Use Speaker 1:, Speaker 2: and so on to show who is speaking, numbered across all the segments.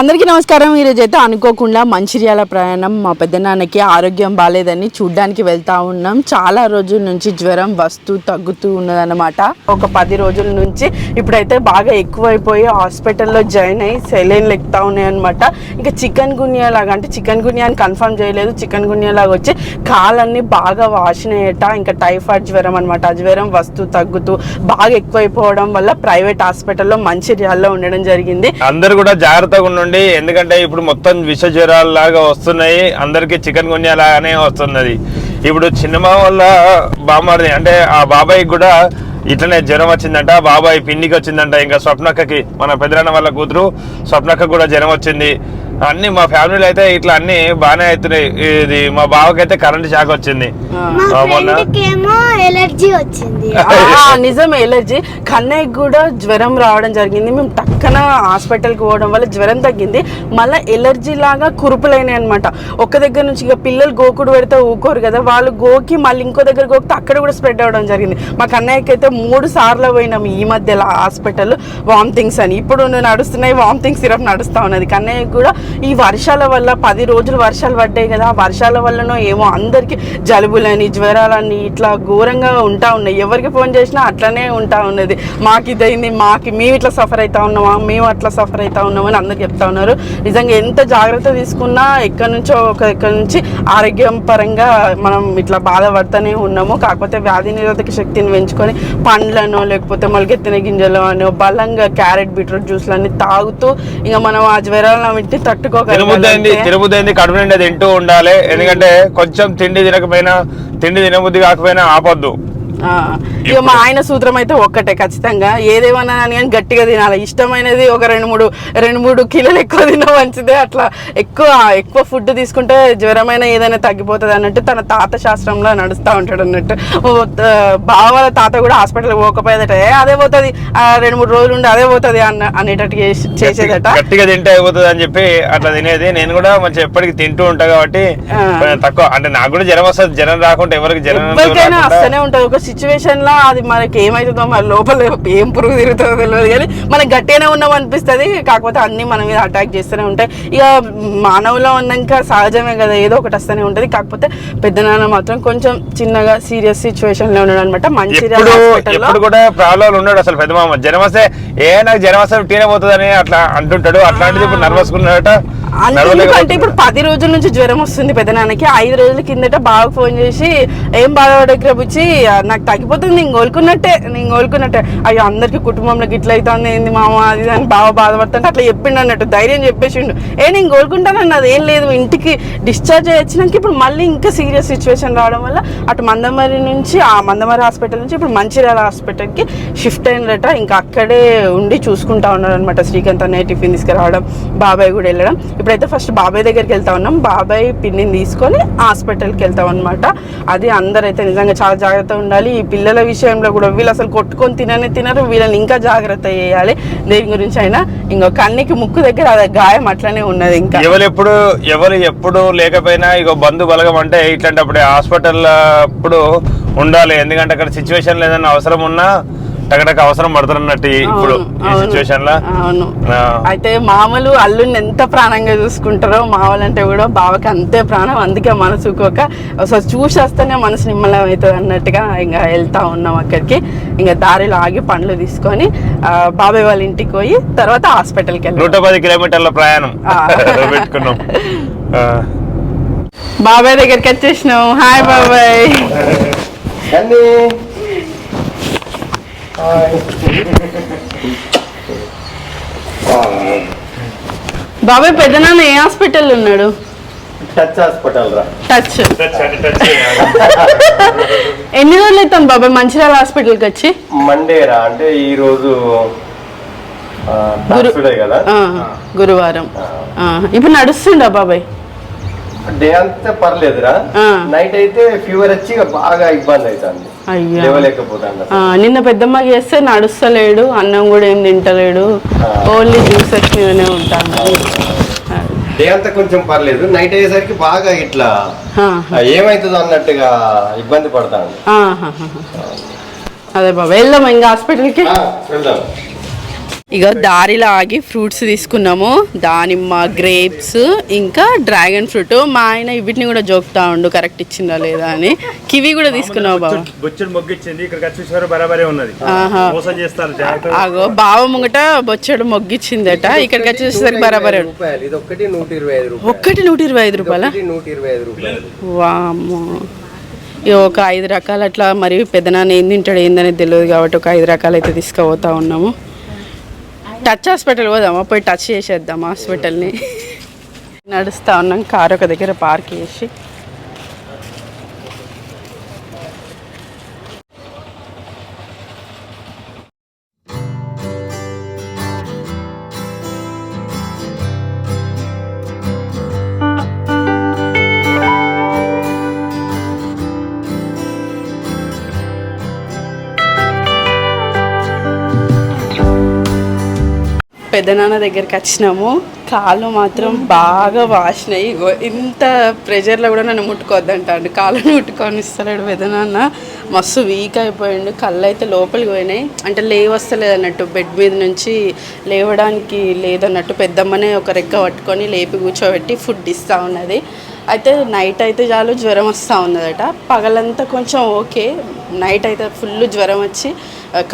Speaker 1: అందరికీ నమస్కారం. ఈరోజు అయితే అనుకోకుండా మంచిర్యాల ప్రయాణం. మా పెద్దనాన్నకి ఆరోగ్యం బాగాలేదని చూడ్డానికి వెళ్తా ఉన్నాం. చాలా రోజుల నుంచి జ్వరం వస్తూ తగ్గుతూ ఉన్నదన్నమాట. ఒక పది రోజుల నుంచి ఇప్పుడైతే బాగా ఎక్కువైపోయి హాస్పిటల్లో జాయిన్ అయ్యి సెలైన్లు ఎక్కుతా ఉన్నాయన్నమాట. ఇంకా చికెన్ గున్యా లాగా అంటే చికెన్ గున్యా కన్ఫర్మ్ చేయలేదు. చికెన్ గున్యా లాగా వచ్చి కాలన్నీ బాగా వాసినాయట ఇంకా టైఫాయిడ్ జ్వరం అనమాట జ్వరం వస్తూ తగ్గుతూ బాగా ఎక్కువైపోవడం వల్ల ప్రైవేట్ హాస్పిటల్లో మంచిర్యాలలో ఉండడం జరిగింది.
Speaker 2: అందరు కూడా జాగ్రత్తగా ఉండండి. ఎందుకంటే ఇప్పుడు మొత్తం విష జ్వరాలు లాగా వస్తున్నాయి. అందరికి చికెన్ గున్యా లాగానే వస్తున్నది. ఇప్పుడు చిన్నమా వల్ల బామ్మది అంటే ఆ బాబాయ్ కూడా ఇట్లనే జ్వరం వచ్చిందంట. బాబాయ్ పిన్నికి వచ్చిందంట ఇంకా స్వప్నక్కకి మన పెదరాన్న వాళ్ళ కూతురు స్వప్నక్క కూడా జ్వరం వచ్చింది. అన్ని మా ఫ్యామిలీలో అయితే ఇట్లా అన్ని బాగానే అవుతున్నాయి. ఇది మా బావకైతే కరెంట్ షాక్ వచ్చింది.
Speaker 3: ఎలర్జీ వచ్చింది.
Speaker 1: ఆ, నిజం ఎలర్జీ. కన్నయ్యకి కూడా జ్వరం రావడం జరిగింది. మేము టక్కన హాస్పిటల్కి పోవడం వల్ల జ్వరం తగ్గింది. మళ్ళీ ఎలర్జీ లాగా కురుపులైనాయి అనమాట ఒక దగ్గర నుంచి ఇక పిల్లలు గోకుడు పెడితే ఊకోరు కదా. వాళ్ళు గోకి మళ్ళీ ఇంకో దగ్గర గోకితే అక్కడ కూడా స్ప్రెడ్ అవ్వడం జరిగింది. మా కన్నయ్యకి అయితే మూడు సార్లు పోయినాం ఈ మధ్యలో హాస్పిటల్. వామిటింగ్స్ అని. ఇప్పుడు నడుస్తున్నాయి వామిటింగ్ సిరప్ నడుస్తూ ఉన్నది. కన్నయ్యకి కూడా ఈ వర్షాల వల్ల పది రోజులు వర్షాలు పడ్డాయి కదా ఆ వర్షాల వల్లనో ఏమో అందరికి జలుబులని జ్వరాలని ఇట్లా ఘోరంగా ఉంటా ఉన్నాయి. ఎవరికి ఫోన్ చేసినా అట్లనే ఉంటా ఉన్నది. మాకు ఇదైంది మాకు మేము ఇట్లా సఫర్ అవుతా ఉన్నామా మేము అట్లా సఫర్ అవుతా ఉన్నామని అందరు చెప్తా ఉన్నారు. నిజంగా ఎంత జాగ్రత్త తీసుకున్నా ఎక్కడి నుంచో ఒక ఎక్కడి నుంచి ఆరోగ్యం పరంగా మనం ఇట్లా బాధపడుతూనే ఉన్నాము. కాకపోతే వ్యాధి నిరోధక శక్తిని పెంచుకొని పండ్లను లేకపోతే మొలకెత్తిన గింజలు అని బలంగా క్యారెట్ బీట్రూట్ జ్యూస్లు అన్ని తాగుతూ ఇంకా మనం ఆ జ్వరాలను వింటే
Speaker 2: తినబుద్ధి
Speaker 1: తట్టుకోగలం
Speaker 2: కడుపు నిండా తింటూ ఉండాలి. ఎందుకంటే కొంచెం తిండి తినకపోయినా తిండి తినబుద్ధి కాకపోయినా ఆపొద్దు.
Speaker 1: ఇక మా ఆయన సూత్రం అయితే ఒక్కటే ఖచ్చితంగా. ఏదేమన్నా అని కానీ గట్టిగా తినాలి. ఇష్టమైనది ఒక రెండు మూడు రెండు మూడు కిలోలు ఎక్కువ తిన మంచిదే. అట్లా ఎక్కువ ఎక్కువ ఫుడ్ తీసుకుంటే జ్వరమైన ఏదైనా తగ్గిపోతుంది అన్నట్టు తన తాత శాస్త్రంలో నడుస్తూ ఉంటాడు అన్నట్టు. బావ తాత కూడా హాస్పిటల్ పోకపోయేదట. "ఏ, అదే పోతుంది. రెండు మూడు రోజులు ఉండి అదే పోతుంది అన్న అనేటట్టు చేసి- చేసేదట.
Speaker 2: గట్టిగా తింటే అయిపోతుంది అని చెప్పి అట్లా తినేది. నేను కూడా మంచి ఎప్పటికి తింటూ ఉంటా కాబట్టి తక్కువ. అంటే నాకు కూడా జ్వరం వస్తుంది. జ్వరం రాకుండా ఎవరికి జ్వరం
Speaker 1: ఎవరికైనా వస్తూనే ఉంటుంది. ఒక సిచ్యువేషన్లో అది మనకి ఏమవుతుందో మన లోపల ఏం పురుగు తిరుగుతుందో తెలియదు కానీ మనకి గట్టిగానే ఉన్నాం అనిపిస్తుంది. కాకపోతే అన్ని మన మీద అటాక్ చేస్తూనే ఉంటాయి. ఇక మానవులో ఉన్నాక సహజమే కదా ఏదో ఒకటి వస్తూనే ఉంటుంది. కాకపోతే పెద్ద నాన్న మాత్రం కొంచెం చిన్నగా సీరియస్ సిచ్యువేషన్లో ఉన్నాడు అనమాట
Speaker 2: ఎప్పుడు కూడా ప్రాబ్లం ఉన్నాడు అసలు పెద్ద మామ జ్వరం వస్తే ఏ నాకు జ్వరం వస్తే టీనే పోతుందని అట్లా అంటుంటాడు. అట్లాంటిది ఇప్పుడు నర్వస్ ఉన్నాడట.
Speaker 1: ఎందుకంటే ఇప్పుడు పది రోజుల నుంచి జ్వరం వస్తుంది పెద్దనాన్నకి ఐదు రోజుల కిందట బాగా ఫోన్ చేసి ఏం బాధపడక బుచ్చి? నాకు తగ్గిపోతుంది నేను కోలుకున్నట్టే నేను కోలుకున్నట్టే. అయ్యో అందరికి కుటుంబంలో గిట్ల అవుతుంది ఏంది మామ? అది అని బాగా బాధపడుతుంటే అట్లా చెప్పిండు అన్నట్టు ధైర్యం చెప్పేసిండు. ఏ నేను కోలుకుంటాను అది ఏం లేదు ఇంటికి డిశ్చార్జ్ వచ్చినాక ఇప్పుడు మళ్ళీ ఇంకా సీరియస్ సిచ్యువేషన్ రావడం వల్ల అటు మందమరి నుంచి ఆ మందమరి హాస్పిటల్ నుంచి ఇప్పుడు మంచిర్యాల హాస్పిటల్కి షిఫ్ట్ అయినరట. ఇంకా అక్కడే ఉండి చూసుకుంటా ఉన్నారు అనమాట శ్రీకాంత్ అన్నయ్య టిఫిన్ తీసుకురావడం బాబాయ్ కూడా వెళ్ళడం. ఇప్పుడైతే ఫస్ట్ బాబాయ్ దగ్గరికి వెళ్తా ఉన్నాం. బాబాయ్ పిన్నిని తీసుకొని హాస్పిటల్కి వెళ్తాం అనమాట అది అందరైతే నిజంగా చాలా జాగ్రత్త ఉండాలి. ఈ పిల్లల విషయంలో కూడా వీళ్ళు అసలు కొట్టుకొని తిననే తినరు. వీళ్ళని ఇంకా జాగ్రత్త చేయాలి. దేని గురించి అయినా ఇంకో కన్నికి ముక్కు దగ్గర అది గాయం అట్లనే ఉన్నది ఇంకా.
Speaker 2: ఎవరు ఎప్పుడు ఎవరు ఎప్పుడు లేకపోయినా ఇక బంధు బలగం అంటే ఇట్లాంటప్పుడు హాస్పిటల్ అప్పుడు ఉండాలి. ఎందుకంటే అక్కడ సిచ్యువేషన్ ఏదైనా అవసరం ఉన్నా టకటక అవసరం పడుతున్నట్టు ఇప్పుడు
Speaker 1: అవును,
Speaker 2: ఈ
Speaker 1: అవును,
Speaker 2: సిచ్యువేషన్లో.
Speaker 1: అవును. అయితే మామలు అల్లుని ఎంత ప్రాణంగా చూసుకుంటారో మామలంటే కూడా బావకి అంతే ప్రాణం. అందుకే మనసుకోక అసలు చూసి వస్తేనే మనసు నిమ్మలం అవుతుంది అన్నట్టుగా ఇంకా వెళ్తా ఉన్నాం అక్కడికి. ఇంకా దారిలో ఆగి పండ్లు తీసుకొని ఆ, బాబాయ్ వాళ్ళ ఇంటికి పోయి తర్వాత హాస్పిటల్కి వెళ్ళాం.
Speaker 2: నూట పది కిలోమీటర్ల ప్రయాణం. పెట్టుకున్నాం.
Speaker 1: బాబాయ్ దగ్గరికి వచ్చేసినాం. హాయ్ బాబాయ్. బాబాయ్ పెద్దనాన్న ఏ హాస్పిటల్ ఉన్నాడు?
Speaker 4: టచ్ హాస్పిటల్ రా.
Speaker 1: టచ్. ఎన్ని రోజులు అవుతాం బాబాయ్ మంచిర్యాల హాస్పిటల్కి వచ్చి?
Speaker 4: మండే రా అంటే ఈ రోజు కదా?
Speaker 1: గురువారం. ఇప్పుడు నడుస్తుండా బాబాయ్?
Speaker 4: డే అంతా పర్లేదురా. నైట్ అయితే ఫీవర్ వచ్చి బాగా ఇబ్బంది అవుతుంది.
Speaker 1: అయ్యో. నిన్న పెద్దమ్మ చేస్తే నడుస్తలేడు అన్నం కూడా ఏం తింటలేడు. ఓన్లీ జ్యూసెస్ మీదనే ఉంటాను
Speaker 4: డే అంతా కొంచెం పర్లేదు. నైట్ అయ్యేసరికి బాగా ఇట్లా ఏమవుతుందో అన్నట్టుగా ఇబ్బంది పడతాను.
Speaker 1: అదే బాబా వెళ్దాం ఇంకా హాస్పిటల్కి?
Speaker 4: వెళ్దాం.
Speaker 1: ఇక దారిలో ఆగి ఫ్రూట్స్ తీసుకున్నాము. దానిమ్మ గ్రేప్స్ ఇంకా డ్రాగన్ ఫ్రూట్. మా ఆయన వీటిని కూడా జోకుతా ఉండు కరెక్ట్ ఇచ్చిందా లేదా అని. కివి కూడా తీసుకున్నావు బాబా
Speaker 2: బొచ్చుడు మొగ్గిచ్చింది. ఇక్కడికి వచ్చేసారు బరాబరే ఉన్నది.
Speaker 1: ఆహా.
Speaker 2: మోసం చేస్తారు జాగ్రత్త
Speaker 1: ఆగో బావ ముంగట బొచ్చడు మొగ్గిచ్చిందట. ఇక్కడికి వచ్చేసరికి బరాబరే
Speaker 4: ఇది నూట ఇరవై ఐదు రూపాయలు.
Speaker 1: ఒక్కటి నూట ఇరవై ఐదు రూపాయల?
Speaker 4: ఒకటి నూట ఇరవై ఐదు రూపాయలు.
Speaker 1: వామ్మో. ఇక ఒక ఐదు రకాలు అట్లా మరి పెద్దనాన్న ఏం తింటాడు ఏందనేది తెలియదు కాబట్టి ఒక ఐదు రకాలు అయితే తీసుకుపోతా ఉన్నాము. టచ్ హాస్పిటల్ పోదామా? పోయి టచ్ చేసేద్దాం హాస్పిటల్ని? నడుస్తా ఉన్నాం కారు ఒక దగ్గర పార్క్ చేసి. పెద్దనాన్న దగ్గరికి వచ్చినాము. కాళ్ళు మాత్రం బాగా వాసినాయి. ఇంత ప్రెషర్లో కూడా నన్ను ముట్టుకోవద్దంటాడు. కాళ్ళని ముట్టుకొని ఇస్తలేడు పెద్దనాన్న మస్తు వీక్ అయిపోయిండు. కళ్ళు అయితే లోపలికి పోయినాయి. అంటే లేవస్తలేదు అన్నట్టు. బెడ్ మీద నుంచి లేవడానికి లేదన్నట్టు పెద్దమ్మనే ఒక రెక్క పట్టుకొని లేపి కూర్చోబెట్టి ఫుడ్ ఇస్తూ ఉన్నది. అయితే నైట్ అయితే చాలు జ్వరం వస్తూ ఉన్నదట. పగలంతా కొంచెం ఓకే నైట్ అయితే ఫుల్ జ్వరం వచ్చి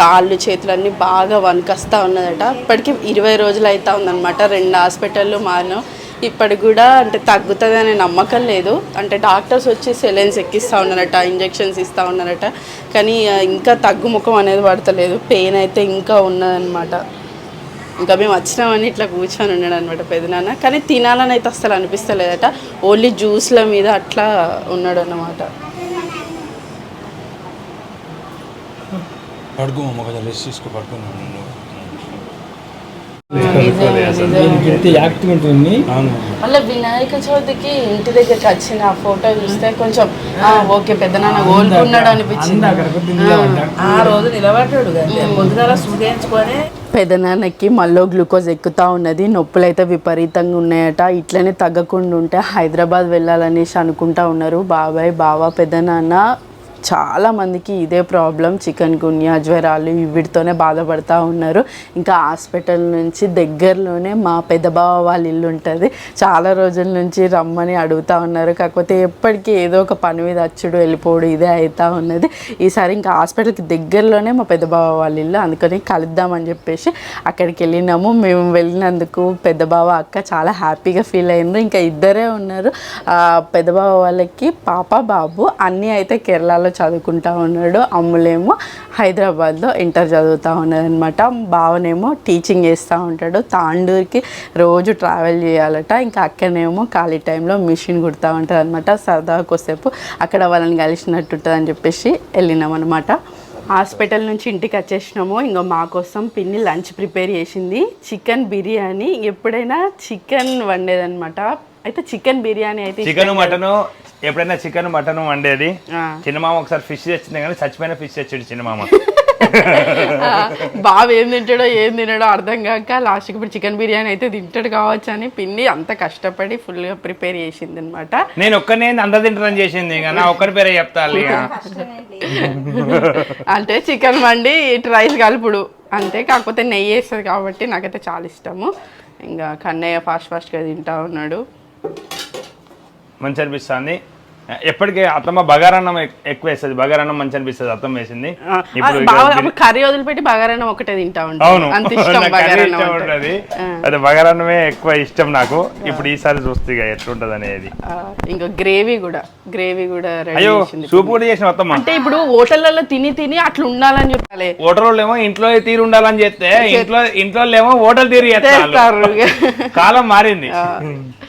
Speaker 1: కాళ్ళు చేతులన్నీ బాగా వణికొస్తూ ఉన్నదట. ఇప్పటికీ ఇరవై రోజులు అవుతా ఉందన్నమాట. రెండు హాస్పిటల్లో మాను ఇప్పటికి కూడా అంటే తగ్గుతుంది అనే నమ్మకం లేదు. అంటే డాక్టర్స్ వచ్చి సెలెన్స్ ఎక్కిస్తూ ఉన్నారట ఇంజెక్షన్స్ ఇస్తూ ఉన్నారట. కానీ ఇంకా తగ్గుముఖం అనేది పడతలేదు. పెయిన్ అయితే ఇంకా ఉన్నదన్నమాట. ఇంకా మేము వచ్చినామని ఇట్లా కూర్చొని ఉన్నాడు అనమాట పెదనాన్న కానీ తినాలని అయితే అసలు అనిపిస్తలేదట. ఓన్లీ జ్యూస్ల మీద అట్లా ఉన్నాడు అన్నమాట మళ్ళీ వినాయక చవితికి ఇంటి దగ్గరికి వచ్చిన ఆ ఫోటో చూస్తే కొంచెం ఆ, ఓకే పెద్దనాన్న కోలుకున్నాడు అనిపించింది.
Speaker 5: ఆ రోజు నిలబడ్డాడు కదా. పొద్దున సూదించుకొని
Speaker 1: పెదనాన్నకి మళ్ళీ గ్లూకోజ్ ఎక్కుతా ఉన్నది నొప్పులు అయితే విపరీతంగా ఉన్నాయట. ఇట్లనే తగ్గకుండా ఉంటే హైదరాబాద్ వెళ్ళాలనేసి అనుకుంటా ఉన్నారు. బాబాయ్ బావ పెదనాన్న చాలా మందికి ఇదే ప్రాబ్లం. చికెన్ గున్యా జ్వరాలు వీటితోనే బాధపడుతూ ఉన్నారు. ఇంకా హాస్పిటల్ నుంచి దగ్గరలోనే మా పెద్దబావ వాళ్ళ ఇల్లు ఉంటుంది. చాలా రోజుల నుంచి రమ్మని అడుగుతా ఉన్నారు. కాకపోతే ఎప్పటికీ ఏదో ఒక పని మీద వచ్చుడు వెళ్ళిపోడు ఇదే అవుతూ ఉన్నది. ఈసారి ఇంకా హాస్పిటల్కి దగ్గరలోనే మా పెద్దబావ వాళ్ళ ఇల్లు. అందుకని కలుద్దామని చెప్పేసి అక్కడికి వెళ్ళినాము. మేము వెళ్ళినందుకు పెద్ద బావ అక్క చాలా హ్యాపీగా ఫీల్ అయింది ఇంకా ఇద్దరే ఉన్నారు. పెద్దబావ వాళ్ళకి పాప బాబు అన్నీ అయితే కేరళలో చదువుకుంటా ఉన్నాడు. అమ్ములేమో హైదరాబాద్లో ఇంటర్ చదువుతూ ఉన్నదనమాట బావనేమో టీచింగ్ చేస్తూ ఉంటాడు. తాండూరుకి రోజు ట్రావెల్ చేయాలట. ఇంకా అక్కనేమో ఖాళీ టైంలో మిషన్ కుడతా ఉంటుంది అనమాట సరదా కొద్దిసేపు అక్కడ వాళ్ళని కలిసినట్టు ఉంటుంది అని చెప్పేసి వెళ్ళినాం అనమాట హాస్పిటల్ నుంచి ఇంటికి వచ్చేసినాము. ఇంకా మా కోసం పిన్ని లంచ్ ప్రిపేర్ చేసింది. చికెన్ బిర్యానీ ఎప్పుడైనా చికెన్ వండేదనమాట అయితే చికెన్ బిర్యానీ అయితే
Speaker 2: చికెన్ మటన్ ఎప్పుడైనా చికెన్ మటన్ వండేది. చిన్నమామ ఒకసారి ఫిష్ తెచ్చింది కానీ చచ్చిపోయిన ఫిష్ తెచ్చాడు చిన్నమామ
Speaker 1: బావ ఏం తింటాడో ఏం తినడో అర్థం కాక లాస్ట్కి ఇప్పుడు చికెన్ బిర్యానీ అయితే తింటాడు కావచ్చు అని పిన్ని అంత కష్టపడి ఫుల్గా ప్రిపేర్ చేసింది అనమాట
Speaker 2: నేను ఒక్కనే అందరు తింటారని చేసింది ఇక నా ఒక్కరి పేరే చెప్తాను
Speaker 1: అంటే చికెన్ వండి ఇటు రైస్ కలుపుడు. అంతే కాకపోతే నెయ్యి వేస్తుంది కాబట్టి నాకైతే చాలా ఇష్టము. ఇంకా కన్నయ్య ఫాస్ట్ ఫాస్ట్గా తింటా ఉన్నాడు.
Speaker 2: మంచి అనిపిస్తుంది. ఎప్పటికీ అత్తమ్మ బగారన్నం ఎక్- ఎక్కువ వేస్తుంది. బగారన్నం మంచి అనిపిస్తుంది. అత్తమ్మ వేసింది.
Speaker 1: కర్రీ వదిలిపెట్టి బగారన్నం ఒకటే తింటా
Speaker 2: అవును. ఉంటుంది. అదే బగారన్నమే ఎక్కువ ఇష్టం నాకు. ఇప్పుడు ఈసారి చూస్తే ఎట్లుంటది అనేది
Speaker 1: ఇంకా గ్రేవీ కూడా. గ్రేవీ కూడా
Speaker 2: అయ్యో సూప్ కూడా చేసిన అత్తమ్మ.
Speaker 1: అంటే ఇప్పుడు హోటళ్ళల్లో తిని తిని అట్లా ఉండాలని చెప్పాలి.
Speaker 2: హోటల్ ఏమో ఇంట్లో తీరు ఉండాలని చెప్తే ఇంట్లో ఇంట్లో ఏమో హోటల్ తీరు చేస్తారు కాలం మారింది.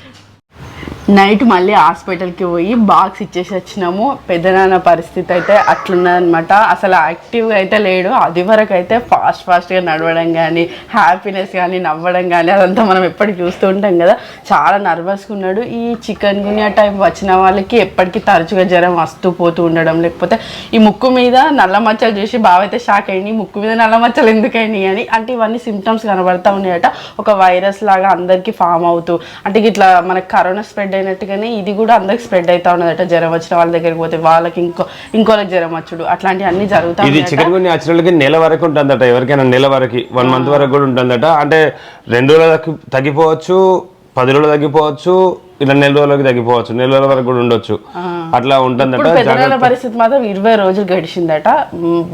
Speaker 1: నైట్ మళ్ళీ హాస్పిటల్కి పోయి బాక్స్ ఇచ్చేసి వచ్చినాము. పెద్దనాన్న పరిస్థితి అయితే అట్లున్నదనమాట అసలు యాక్టివ్గా అయితే లేడు. అది వరకు అయితే ఫాస్ట్ ఫాస్ట్గా నడవడం కానీ హ్యాపీనెస్ కానీ నవ్వడం కానీ అదంతా మనం ఎప్పటికి చూస్తూ ఉంటాం కదా. చాలా నర్వస్గా ఉన్నాడు. ఈ చికెన్ గునియా టైప్ వచ్చిన వాళ్ళకి ఎప్పటికీ తరచుగా జ్వరం వస్తూ పోతూ ఉండడం లేకపోతే ఈ ముక్కు మీద నల్ల మచ్చలు చూసి బాగా అయితే షాక్ అయినాయి ముక్కు మీద నల్ల మచ్చలు ఎందుకైనాయి అని. అంటే ఇవన్నీ సిమ్టమ్స్ కనబడతా ఉన్నాయట. ఒక వైరస్ లాగా అందరికీ ఫామ్ అవుతూ అంటే ఇట్లా మనకు కరోనా స్ప్రెడ్ అయినట్టుగానే ఇది కూడా అందరికి స్ప్రెడ్ అవుతా ఉన్నదట. జ్వరం వచ్చిన వాళ్ళ దగ్గరికి పోతే వాళ్ళకి ఇంకో ఇంకోళ్ళకి జ్వరం వచ్చుడు. అట్లాంటివి అన్ని జరుగుతా
Speaker 2: ఇది
Speaker 1: ఉన్నాయట.
Speaker 2: చికెన్ నెల వరకు ఉంటుందట. ఎవరికైనా నెల వరకు వన్ మంత్ వరకు కూడా ఉంటుందట. అంటే రెండు రోజులకి తగ్గిపోవచ్చు పది రోజులు తగ్గిపోవచ్చు ఇలా నెల రోజులకి తగ్గిపోవచ్చు. నెల రోజుల వరకు కూడా ఉండొచ్చు. అట్లా ఉంటుందట
Speaker 1: పరిస్థితి మాత్రం ఇరవై రోజులు గడిచిందట.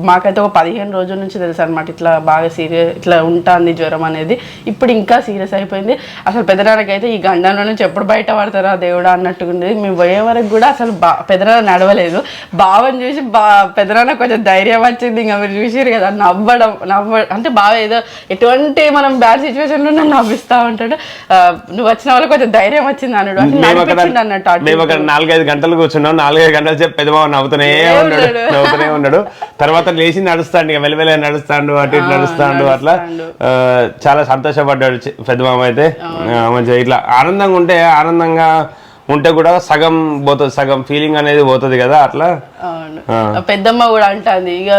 Speaker 1: మాకైతే ఒక పదిహేను రోజుల నుంచి తెలుసు అనమాట ఇట్లా బాగా సీరియస్ ఇట్లా ఉంటుంది జ్వరం అనేది. ఇప్పుడు ఇంకా సీరియస్ అయిపోయింది. అసలు పెద్దనాన్నకైతే ఈ గండంలో నుంచి ఎప్పుడు బయట పడతారా దేవుడా అన్నట్టుగా ఉండేది మేము పోయే వరకు కూడా అసలు బా పెద్దనాన్న నడవలేదు. బావని చూసి బా పెద్దనాన్న కొంచెం ధైర్యం వచ్చింది. ఇంకా మీరు చూసిరు కదా నవ్వడం నవ్వ అంటే బాగా ఏదో ఎటువంటి మనం బ్యాడ్ సిచ్యువేషన్లో నన్ను నవ్విస్తా ఉంటాడు. నువ్వు వచ్చిన వాళ్ళకి కొంచెం ధైర్యం వచ్చింది అన్నాడు. అన్నట్టు.
Speaker 2: నాలుగైదు గంటలు కూర్చున్నాం నాలుగైదు గంటలు చెప్పి పెద్దబాబు నవ్వుతూనే ఉన్నాడు. నవ్వుతూనే ఉన్నాడు. తర్వాత లేచి నడుస్తాడు ఇక వెలవెల నడుస్తాడు అటు ఇటు నడుస్తాడు అట్లా. చాలా సంతోషపడ్డాడు పెద్దమామ అయితే. మంచిగా ఇట్లా ఆనందంగా ఉంటే ఆనందంగా ఉంటే కూడా సగం పోతుంది సగం ఫీలింగ్ అనేది పోతుంది కదా అట్లా.
Speaker 1: పెద్దమ్మ కూడా అంటుంది ఇక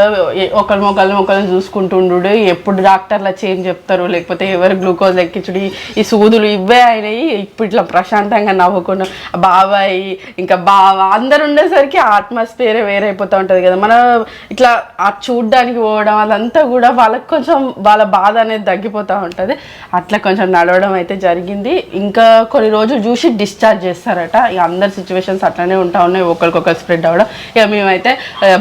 Speaker 1: ఒకరి మొక్కల్ని మొక్కల్ని చూసుకుంటుండు ఎప్పుడు డాక్టర్లు వచ్చి ఏం చెప్తారు లేకపోతే ఎవరు గ్లూకోజ్ ఎక్కించుడు ఈ- సూదులు ఇవే అయినాయి ఇప్పుడు ఇట్లా ప్రశాంతంగా నవ్వుకున్న. బాబాయ్ ఇంకా బావ అందరు ఉండేసరికి ఆట్మాస్ఫియర్ వేరైపోతూ ఉంటుంది కదా. మనం ఇట్లా ఆ చూడ్డానికి పోవడం అదంతా కూడా వాళ్ళకి కొంచెం వాళ్ళ బాధ అనేది తగ్గిపోతూ ఉంటుంది. అట్లా కొంచెం నడవడం అయితే జరిగింది. ఇంకా కొన్ని రోజులు చూసి డిశ్చార్జ్ చేస్తారట. ఇక అందరి సిచ్యువేషన్స్ అట్లనే ఉంటా ఉన్నాయి ఒకరికొకరు స్ప్రెడ్ అవ్వడం. ఇక మేమైతే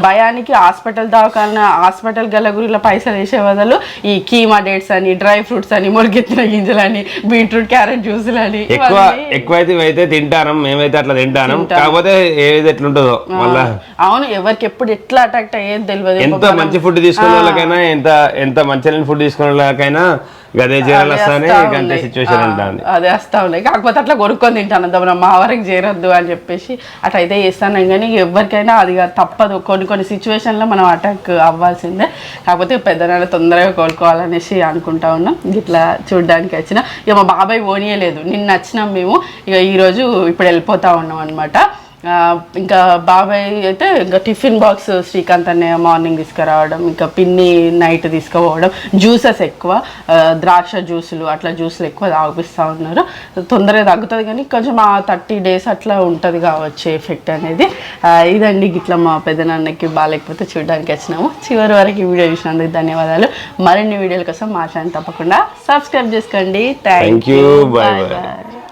Speaker 1: భయానికి హాస్పిటల్ దాకా హాస్పిటల్ గల గురిలో పైసలు వేసే బదులు ఈ కీమా డేట్స్ అని డ్రై ఫ్రూట్స్ అని మురిగెత్తిన గింజలని బీట్రూట్ క్యారెట్ జ్యూసులు అని
Speaker 2: ఎక్కువ ఎక్కువైతే ఇవైతే తింటాను మేమైతే అట్లా తింటాను. కాకపోతే ఏది ఎట్లుంటుందో మళ్ళా
Speaker 1: అవును ఎవరికి ఎప్పుడు ఎట్లా అటాక్ట్ అయ్యేది తెలియదు
Speaker 2: ఎంత మంచి ఫుడ్ తీసుకునే వాళ్ళకైనా ఎంత ఎంత మంచి ఫుడ్ తీసుకునే వాళ్ళకైనా గదే వస్తానే గంటే. సిచ్యువేషన్ ఉంటుంది
Speaker 1: అదే వస్తా ఉన్నాయి కాకపోతే అట్లా కొనుక్కొని తింటాను. అంత మనం మా వరకు చేరొద్దు అని చెప్పేసి అట్లా అయితే చేస్తాను కానీ ఎవరికైనా అది తప్పదు. కొన్ని కొన్ని సిచ్యువేషన్లో మనం అటాక్ అవ్వాల్సిందే. కాకపోతే పెద్దనాన్న తొందరగా కోలుకోవాలనేసి అనుకుంటా ఉన్నాం. ఇట్లా చూడడానికి వచ్చిన. ఇక మా బాబాయ్ పోనీయలేదు. నిన్న వచ్చినాం మేము. ఇక ఈరోజు ఇప్పుడు వెళ్ళిపోతా ఉన్నాం అనమాట ఇంకా బాబాయ్ అయితే ఇంకా టిఫిన్ బాక్స్ శ్రీకాంత్ అన్నయ్య మార్నింగ్ తీసుకురావడం ఇంకా పిన్ని నైట్ తీసుకుపోవడం జ్యూసెస్ ఎక్కువ ద్రాక్ష జ్యూసులు అట్లా జ్యూసులు ఎక్కువ తాగిపిస్తూ ఉన్నారు. తొందరగా తగ్గుతుంది కానీ కొంచెం ఆ థర్టీ డేస్ అట్లా ఉంటుంది కావచ్చు ఎఫెక్ట్ అనేది. ఇదండి ఇట్లా మా పెద్దనాన్నకి బాగాలేకపోతే చూడడానికి వచ్చినాము. చివరి వరకు ఈ వీడియో చూసినందుకు ధన్యవాదాలు. మరిన్ని వీడియోల కోసం మా ఛానల్ తప్పకుండా సబ్స్క్రైబ్ చేసుకోండి. థ్యాంక్. You bye. బాయ్